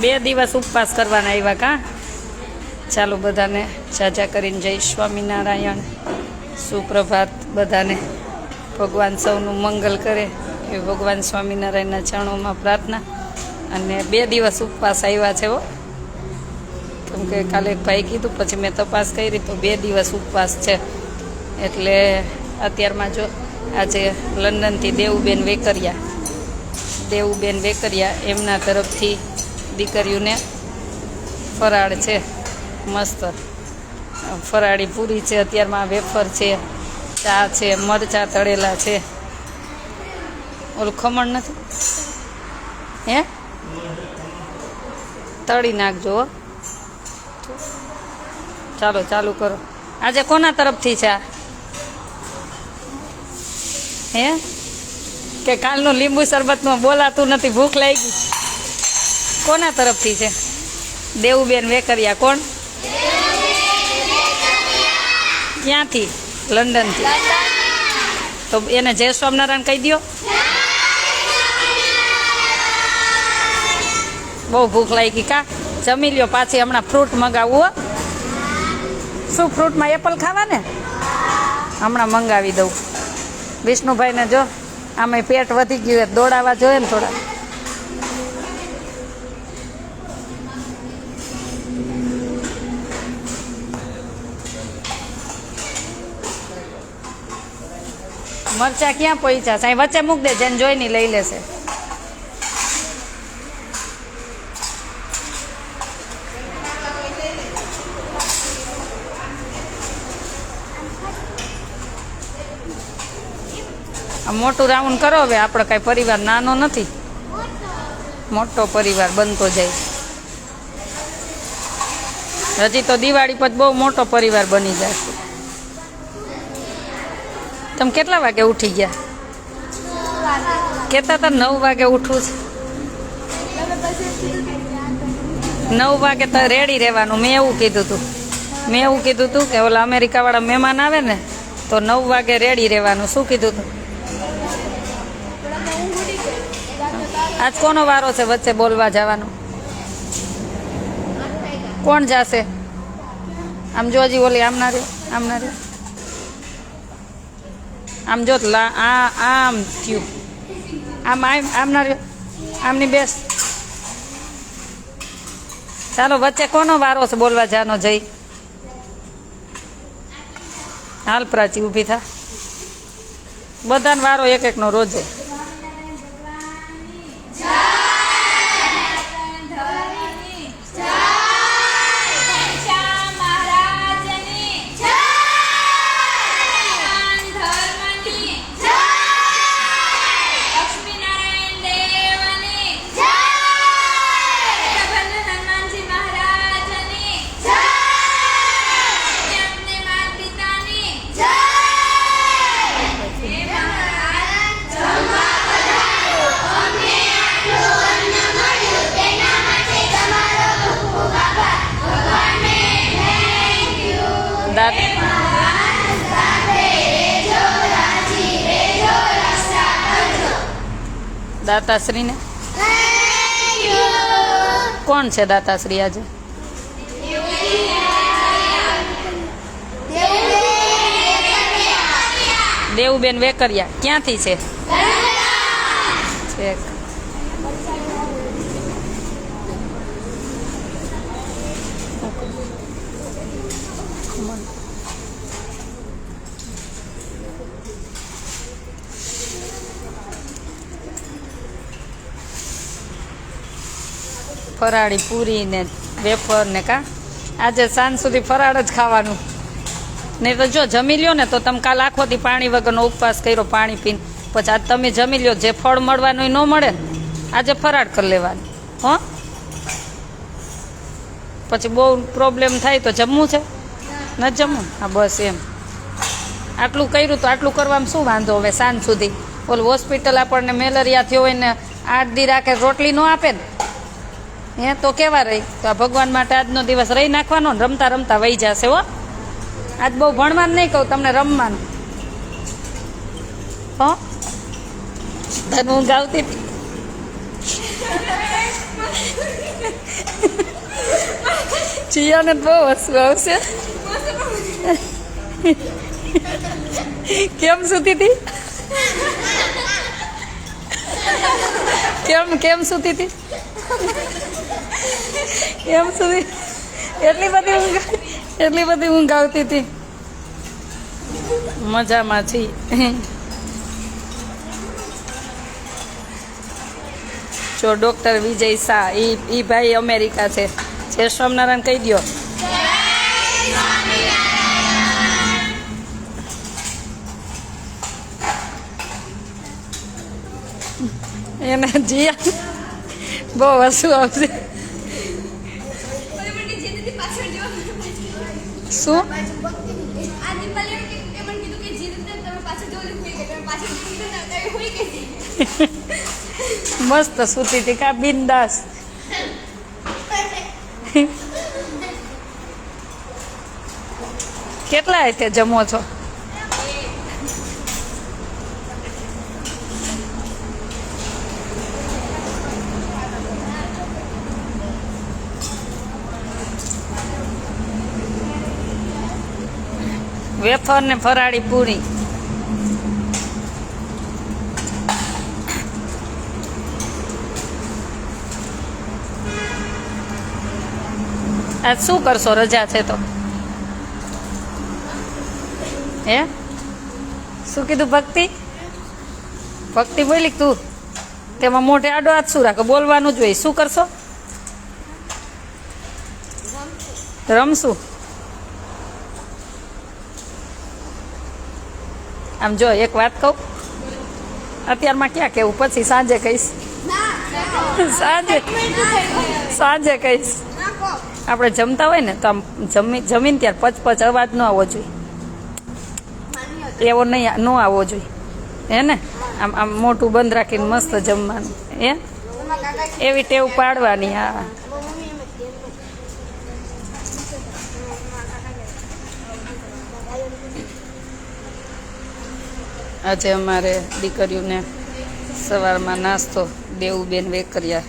બે દિવસ ઉપવાસ કરવાના આવ્યા કા? ચાલો બધાને જાજા કરીને જય સ્વામિનારાયણ. સુપ્રભાત બધાને. ભગવાન સૌનું મંગલ કરે એ ભગવાન સ્વામિનારાયણના ચરણોમાં પ્રાર્થના. અને બે દિવસ ઉપવાસ આવ્યા છે હો. કેમ કે કાલે એક ભાઈ કીધું, પછી મેં તપાસ કરી તો બે દિવસ ઉપવાસ છે. એટલે અત્યારમાં જો આજે લંડનથી દેવુબેન વેકરિયા. દેવુબેન વેકરિયા એમના તરફથી દીકરીઓને ફરાળ છે, મસ્ત. ફરાળી પૂરી છે, અત્યારમાં વેફર છે, ચા છે, મરચાં તળેલા છે. ઓલું ખમણ નથી? હે? તળી નાખજો. ચાલો, ચાલુ કરો. આજે કોના તરફથી છે હે? કે કાલનું લીંબુ શરબતમાં બોલાતું નથી, ભૂખ લાગી. કોના તરફથી છે? દેવુબેન વેકરિયા કોણ? ક્યાંથી? લંડનથી. તો એને જય સ્વામિનારાયણ કહી દો બહુ ભૂખ લાગી કા? જમી લ્યો પાછી હમણાં ફ્રૂટ મંગાવવું શું ફ્રૂટમાં એપલ ખાવા ને હમણાં મંગાવી દઉં. વિષ્ણુભાઈને જો આમે પેટ વધી ગયું દોડાવા જોઈએ ને થોડા. મરચા ક્યાં પહોંચ્યા સાંઈ વચ્ચે મૂક દે, જેને જોઈને લઈ લેશે. મોટું રાઉન્ડ કરો હવે, આપણો કાંઈ પરિવાર નાનો નથી. મોટો પરિવાર બનતો જાય. હજી તો દિવાળી પછી બહુ મોટો પરિવાર બની જાય તમે કેટલા વાગે ઉઠી ગયા? કહેતા હતા નવ વાગે ઉઠવું છે. નવ વાગે તો રેડી રહેવાનું. મેં એવું કીધું હતું મેં એવું કીધું હતું કે ઓલા અમેરિકાવાળા મહેમાન આવે ને, તો નવ વાગે રેડી રહેવાનું. શું કીધું હતું આજ કોનો વારો છે વચ્ચે બોલવા જવાનો? કોણ જાશે? આમ જો હજી ઓલી આમના રે આમના રે આમ જો આ આમ થયું. આમ આમ આમના આમની બેસ. ચાલો, વચ્ચે કોનો વારો છે? બોલવા જાનો જઈ હાલ પ્રાચી ઊભી થા. બધાનો વારો એક એકનો રોજે. દાતાશ્રીને? કોણ છે દાતાશ્રી આજે? દેવુબેન વેકરિયા. ક્યાંથી છે? ફરાળી પૂરી ને વેફર ને કા? આજે સાંજ સુધી ફરાળ જ ખાવાનું. નહીં તો જો જમી લ્યો ને તો તમે કાલ આખો દી પાણી વગરનો ઉપવાસ કર્યો, પાણી પીને. પછી આજ તમે જમી લ્યો, જે ફળ મળવાનું ન મળે ને, આજે ફરાળ કરી લેવાનું. હો? પછી બહુ પ્રોબ્લેમ થાય તો જમવું છે? ન જમવું? હા, બસ એમ. આટલું કર્યું તો આટલું કરવામાં શું વાંધો હવે સાંજ સુધી? ઓલું હોસ્પિટલ આપણને મેલેરિયા થયો હોય ને, આઠ દી રાખે રોટલી ન આપે ને? હે, તો કેવા રહી? તો આ ભગવાન માટે આજનો દિવસ રહી નાખવાનો ને રમતા રમતા વહી જશે, હો. આજ બહુ ભણવાનું નહીં કહું, તમને રમવાનું. હો? તને ઊંઘ આવતી જીયાને બહુ હસવું આવશે. કેમ સુતી હતી? કેમ કેમ સુતી હતી? કેમ સુધી એટલી બધી ઊંઘ એટલી બધી ઊંઘ આવતી હતી. મજામાં છી. જો ડોક્ટર વિજય શાહ, ઈ ઈ ભાઈ અમેરિકા છે. જય સ્વામિનારાયણ કહી દો એને જીયા બહુ હસવું આવશે. શું? મસ્ત સૂતી હતી કા બિંદાસ. કેટલા રીતે જમો છો? વેફર ને ફરાળી પૂરી. આજ શું કરશો? રજા છે તો. હે? શું કીધું ભક્તિ? ભક્તિ બોલી તું. તેમાં મોઢે આડો હાથ શું રાખો? બોલવાનું જ હોય. શું કરશો? રમશું. આમ જો એક વાત કહું, અત્યારમાં ક્યાં કેવું? પછી સાંજે કહીશ. સાંજે સાંજે કહીશ. આપણે જમતા હોય ને તો આમ જમી, જમીને ત્યારે પચ પચ અવાજ ન આવવો જોઈએ. એવો નહીં, ન આવવો જોઈએ. હે ને? આમ આમ મોટું બંધ રાખીને મસ્ત જમવાનું. હે? એવી ટેવ પાડવાની, હા. આજે અમારે દીકરીઓને સવારમાં નાસ્તો દેવુબેન વેકરિયા,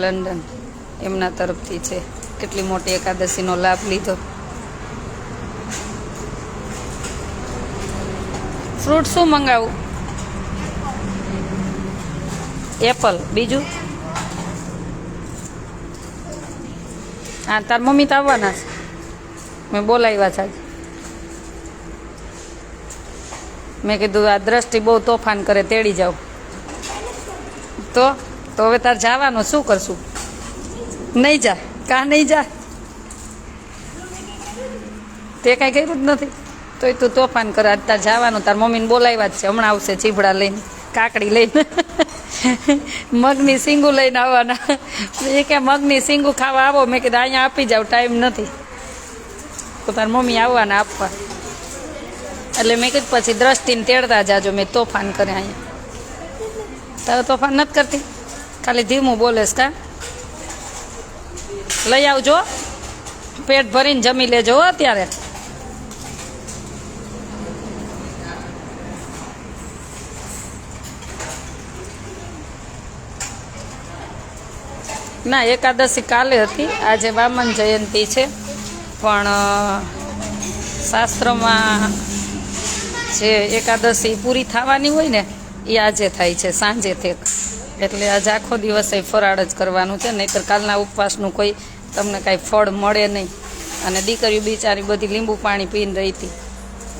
લંડન એમના તરફથી છે. કેટલી મોટી એકાદશીનો લાભ લીધો. ફ્રૂટ શું મંગાવું? એપલ. બીજું? હા, તાર મમ્મી તો આવવાના છે. મેં બોલાવ્યા છે મેં કીધું, આ દ્રષ્ટિ બહુ તોફાન કરે, તેડી જાઓ. તો તો હવે તાર જવાનું, શું કરશું? નહીં જા, કા નહીં જા? તે કાંઈ કર્યું જ નથી. તોય તું તોફાન કરે, આજ તાર જવાનું, તાર મમ્મીને બોલાવ્યા જ છે. હમણાં આવશે ચીભડા લઈને, કાકડી લઈને. મગની સિંગુ લઈને આવવાના. એ કે, મગની સિંગુ ખાવા આવો. મેં કીધું, અહીંયા આપી જાવ, ટાઈમ નથી. તો તાર મમ્મી આવવાના આપવા. એટલે મેં કીધું પછી દ્રષ્ટિને તેડતા જાજો, મેં તોફાન કરે અહીંયા. તારે તોફાન નથી કરતી? ખાલી ધીમું બોલેશ કા? લઈ આવજો. પેટ ભરીને જમી લેજો હો અત્યારે. ના, એકાદશી કાલે હતી. આજે વામન જયંતી છે. પણ શાસ્ત્રમાં જે એકાદશી પૂરી થવાની હોય ને, એ આજે થાય છે, સાંજે થેક એટલે આજે આખો દિવસ એ ફરાળ જ કરવાનું છે, નહીંતર કાલના ઉપવાસનું કોઈ તમને કાંઈ ફળ મળે નહીં. અને દીકરીઓ બિચારી બધી લીંબુ પાણી પીને રહી હતી,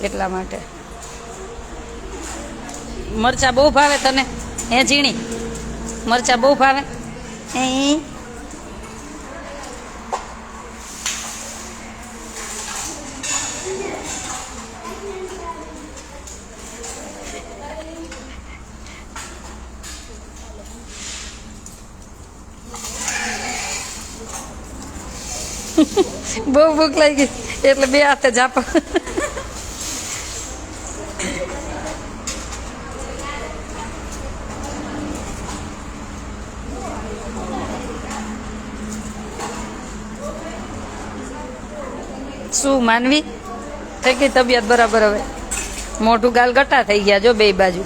એટલા માટે. મરચા બહુ ભાવે તને? હે ઝીણી? મરચા બહુ ભાવે? હે? બહુ ભૂખ લાગી એટલે બે હાથે જાપા શું માનવી થઈ ગઈ તબિયત બરાબર હવે મોઢું ગાલ ગટા થઈ ગયા જો બે બાજુ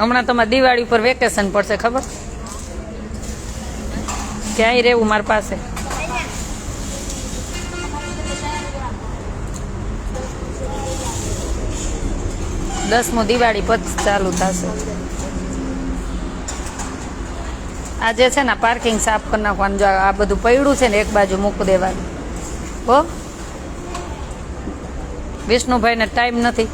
હમણાં તમારે દિવાળી ઉપર વેકેશન પડશે, ખબર? ક્યાંય રહેવું મારી પાસે? દસમું દિવાળી પછી ચાલુ થશે. આજે છે ને પાર્કિંગ સાફ કરી નાખવાનું, જો આ બધું પડ્યું છે ને, એક બાજુ મૂકી દેવાનું. હો? વિષ્ણુભાઈને ટાઈમ નથી.